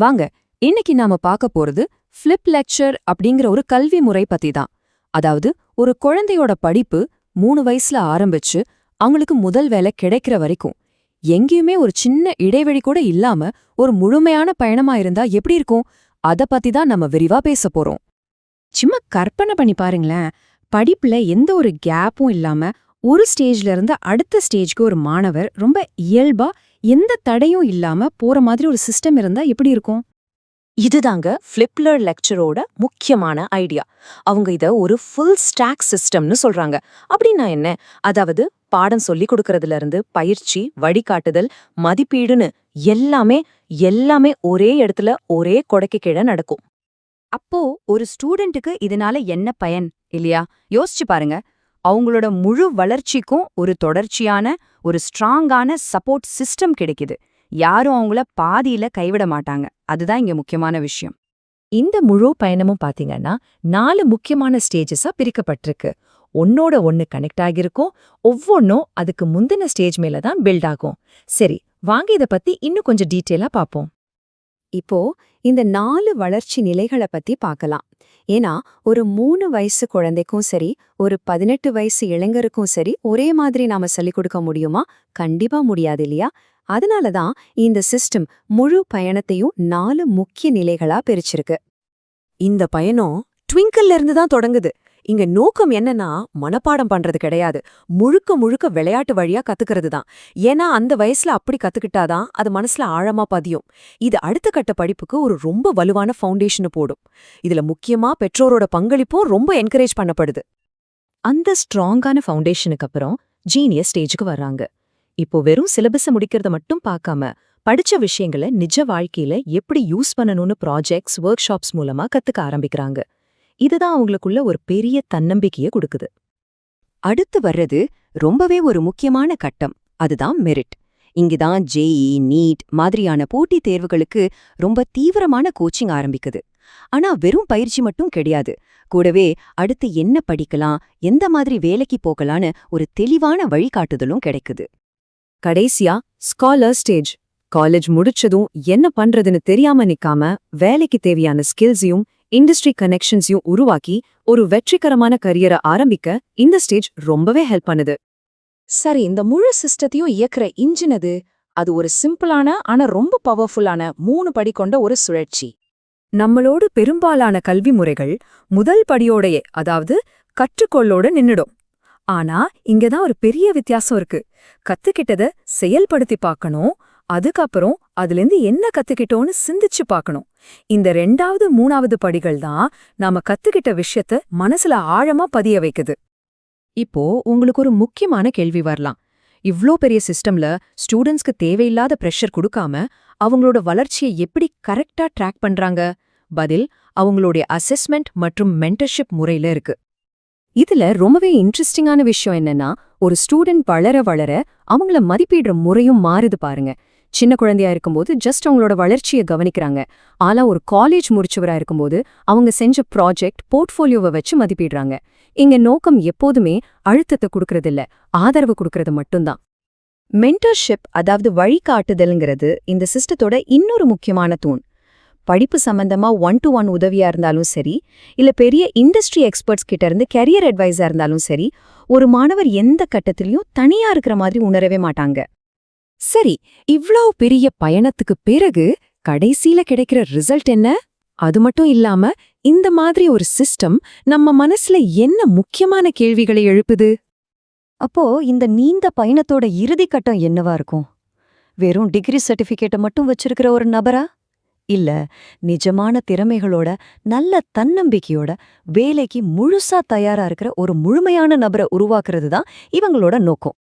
வாங்க இன்னைக்கு நாம பார்க்க போறது ஃபிளிப் லெக்சர் அப்படிங்கிற ஒரு கல்வி முறை பத்தி தான் அதாவது ஒரு குழந்தையோட படிப்பு மூணு வயசுல ஆரம்பிச்சு அவங்களுக்கு முதல் வேலை கிடைக்கிற வரைக்கும். எங்கேயுமே ஒரு சின்ன இடைவெளி கூட இல்லாம ஒரு முழுமையான பயணமா இருந்தா எப்படி இருக்கும்? அத பத்தி தான் நம்ம விரிவா பேச போறோம். சும்மா கற்பனை பண்ணி பாருங்களேன். படிப்புல எந்த ஒரு கேப்பும் இல்லாம ஒரு ஸ்டேஜ்ல இருந்து அடுத்த ஸ்டேஜ்க்கு ஒரு மாணவர் ரொம்ப இயல்பா எந்த தடையும் இல்லாம போற மாதிரி ஒரு சிஸ்டம் இருந்தா எப்படி இருக்கும்? இதுதாங்க ஃபிளிப்லர் லெக்சரோட முக்கியமான ஐடியா அவங்க இத ஒரு ஃபுல் ஸ்டாக் சிஸ்டம்னு சொல்றாங்க. அப்படின்னா என்ன? அதாவது பாடம் சொல்லி கொடுக்கறதுல இருந்து பயிற்சி வழிகாட்டுதல் மதிப்பீடுன்னு எல்லாமே எல்லாமே ஒரே இடத்துல ஒரே கொடைக்கு கீழே நடக்கும். அப்போ ஒரு ஸ்டூடெண்ட்டுக்கு இதனால என்ன பயன் இல்லையா? யோசிச்சு பாருங்க. அவங்களோட முழு வளர்ச்சிக்கும் ஒரு தொடர்ச்சியான ஒரு ஸ்ட்ராங்கான சப்போர்ட் சிஸ்டம் கிடைக்குது. யாரும் அவங்கள பாதியில கைவிட மாட்டாங்க. அதுதான் இங்க முக்கியமான விஷயம். இந்த முழு பயணமும் பாத்தீங்கன்னா நாலு முக்கியமான ஸ்டேஜஸா பிரிக்கப்பட்டிருக்கு. ஒன்னோட ஒன்னு கனெக்ட் ஆகிருக்கும் ஒவ்வொன்னும் அதுக்கு முந்தின ஸ்டேஜ் மேல தான் பில்ட் ஆகும். சரி வாங்க இத பத்தி இன்னும் கொஞ்சம் டீட்டெயிலா பாப்போம். இப்போ இந்த நாலு வளர்ச்சி நிலைகளை பத்தி பார்க்கலாம் ஏன்னா ஒரு மூணு வயசு குழந்தைக்கும் சரி ஒரு பதினெட்டு வயசு இளைஞருக்கும் சரி ஒரே மாதிரி நாம சொல்லிக் கொடுக்க முடியுமா? கண்டிப்பா முடியாது இல்லையா? அதனால தான் இந்த சிஸ்டம் முழு பயணத்தையும் நாலு முக்கிய நிலைகளா பிரிச்சிருக்கு. இந்த பயணம் ட்விங்கிள்ல இருந்து தான் தொடங்குது. இங்க நோக்கம் என்னன்னா மனப்பாடம் பண்றது கிடையாது. முழுக்க முழுக்க விளையாட்டு வழியா கத்துக்கிறது தான் ஏன்னா அந்த வயசுல அப்படி கத்துக்கிட்டாதான் அது மனசுல ஆழமா பதியும். இது அடுத்த கட்ட படிப்புக்கு ஒரு ரொம்ப வலுவான ஃபவுண்டேஷனை போடும். இதுல முக்கியமா பெற்றோரோட பங்களிப்பும் ரொம்ப என்கரேஜ் பண்ணப்படுது. அந்த ஸ்ட்ராங்கான ஃபவுண்டேஷனுக்கு அப்புறம் ஜீனியஸ் ஸ்டேஜுக்கு வர்றாங்க. இப்போ வெறும் சிலபஸ முடிக்கிறத மட்டும் பார்க்காம படிச்ச விஷயங்களை நிஜ வாழ்க்கையில எப்படி யூஸ் பண்ணணும்னு ப்ராஜெக்ட்ஸ் ஒர்க் ஷாப்ஸ் மூலமா கத்துக்க ஆரம்பிக்கிறாங்க. இதுதான் அவங்களுக்குள்ள ஒரு பெரிய தன்னம்பிக்கையை கொடுக்குது. அடுத்து வர்றது ரொம்பவே ஒரு முக்கியமான கட்டம். அதுதான் மெரிட் இங்குதான் ஜேஇ நீட் மாதிரியான போட்டித் தேர்வுகளுக்கு ரொம்ப தீவிரமான கோச்சிங் ஆரம்பிக்குது. ஆனா வெறும் பயிற்சி மட்டும் கிடையாது. கூடவே அடுத்து என்ன படிக்கலாம் எந்த மாதிரி வேலைக்கு போகலான்னு ஒரு தெளிவான வழிகாட்டுதலும் கிடைக்குது. கடைசியா ஸ்காலர் ஸ்டேஜ் காலேஜ் முடிச்சதும் என்ன பண்றதுன்னு தெரியாம நிக்காம வேலைக்கு தேவையான ஸ்கில்ஸையும் இண்டஸ்ட்ரி கனெக்ஷன்ஸையும் உருவாக்கி ஒரு வெற்றிகரமான கரியரை ஆரம்பிக்க இந்த ஸ்டேஜ் ரொம்பவே ஹெல்ப் பண்ணுது. சரி இந்த முழு சிஸ்டத்தையும் இயக்குற இன்ஜின் அது அது ஒரு சிம்பிளான ஆனா ரொம்ப பவர்ஃபுல்லான மூணு படி கொண்ட ஒரு சுழற்சி. நம்மளோடு பெரும்பாலான கல்வி முறைகள் முதல் படியோடையே அதாவது கற்றுக்கொள்ளோட நின்னுடும். ஆனா இங்கதான் ஒரு பெரிய வித்தியாசம் இருக்கு. கத்துக்கிட்டத செயல்படுத்தி பார்க்கணும் அதுக்கப்புறம் அதுலேருந்து என்ன கத்துக்கிட்டோன்னு சிந்திச்சு பார்க்கணும். இந்த ரெண்டாவது மூணாவது படிகள் தான் நாம கத்துக்கிட்ட விஷயத்த மனசுல ஆழமா பதிய வைக்குது. இப்போ உங்களுக்கு ஒரு முக்கியமான கேள்வி வரலாம். இவ்ளோ பெரிய சிஸ்டம்ல ஸ்டூடெண்ட்ஸ்க்கு தேவையில்லாத பிரஷர் கொடுக்காம அவங்களோட வளர்ச்சியை எப்படி கரெக்டா ட்ராக் பண்றாங்க? பதில் அவங்களுடைய அசெஸ்மெண்ட் மற்றும் மென்டர்ஷிப் முறையில இருக்கு. இதுல ரொம்பவே இன்ட்ரெஸ்டிங்கான விஷயம் என்னன்னா ஒரு ஸ்டூடெண்ட் வளர வளர அவங்கள மதிப்பிடுற முறையும் மாறுது பாருங்க. சின்ன குழந்தையா இருக்கும்போது ஜஸ்ட் அவங்களோட வளர்ச்சியை கவனிக்கிறாங்க. ஆனா ஒரு காலேஜ் முடிச்சவரா இருக்கும்போது அவங்க செஞ்ச ப்ராஜெக்ட் போர்ட்ஃபோலியோவை வச்சு மதிப்பிடுறாங்க. இங்க நோக்கம் எப்போதுமே அழுத்தத்தை கொடுக்கறதில்ல ஆதரவு கொடுக்கறது மட்டும்தான். மென்டர்ஷிப் அதாவது வழிகாட்டுதல்ங்கிறது இந்த சிஸ்டத்தோட இன்னொரு முக்கியமான தூண். படிப்பு சம்பந்தமா ஒன் டு ஒன் உதவியா இருந்தாலும் சரி இல்ல பெரிய இண்டஸ்ட்ரி எக்ஸ்பர்ட்ஸ் கிட்ட இருந்து கெரியர் அட்வைஸா இருந்தாலும் சரி ஒரு மாணவர் எந்த கட்டத்திலையும் தனியா இருக்கிற மாதிரி உணரவே மாட்டாங்க. சரி இவ்ளோ பெரிய பயணத்துக்கு பிறகு கடைசியில கிடைக்கிற ரிசல்ட் என்ன? அது மட்டும் இல்லாம இந்த மாதிரி ஒரு சிஸ்டம் நம்ம மனசுல என்ன முக்கியமான கேள்விகளை எழுப்புது? அப்போ இந்த நீண்ட பயணத்தோட இறுதி கட்டம் என்னவா இருக்கும்? வெறும் டிகிரி சர்டிபிகேட்டை மட்டும் வச்சிருக்கிற ஒரு நபரா? இல்ல நிஜமான திறமைகளோட நல்ல தன்னம்பிக்கையோட வேலைக்கு முழுசா தயாரா இருக்கிற ஒரு முழுமையான நபரை உருவாக்குறது தான் இவங்களோட நோக்கம்.